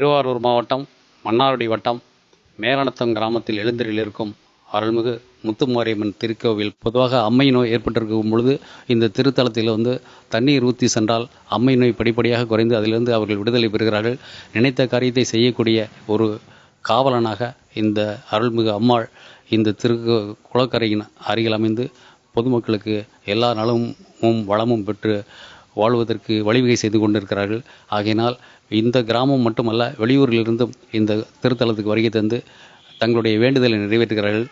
திருவாரூர் மாவட்டம் மன்னார்குடி வட்டம் மேலநத்தம் கிராமத்தில் எழுந்தரில் இருக்கும் அருள்மிகு முத்துமாரியம்மன் திருக்கோவில். பொதுவாக அம்மை நோய் ஏற்பட்டிருக்கும் பொழுது இந்த திருத்தலத்தில் வந்து தண்ணீர் ஊற்றி சென்றால் அம்மை நோய் படிப்படியாக குறைந்து அதிலிருந்து அவர்கள் விடுதலை பெறுகிறார்கள். நினைத்த காரியத்தை செய்யக்கூடிய ஒரு காவலனாக இந்த அருள்மிகு அம்மாள் இந்த திரு குளக்கரையின் அருகில் அமைந்து பொதுமக்களுக்கு எல்லா நலமும் வளமும் பெற்று வாழ்வதற்கு வழிவகை செய்து கொண்டிருக்கிறார்கள். ஆகையினால் இந்த கிராமம் மட்டுமல்ல வெளியூரிலிருந்தும் இந்த திருத்தலத்துக்கு வருகை தந்து தங்களுடைய வேண்டுதலை நிறைவேற்றுகிறார்கள்.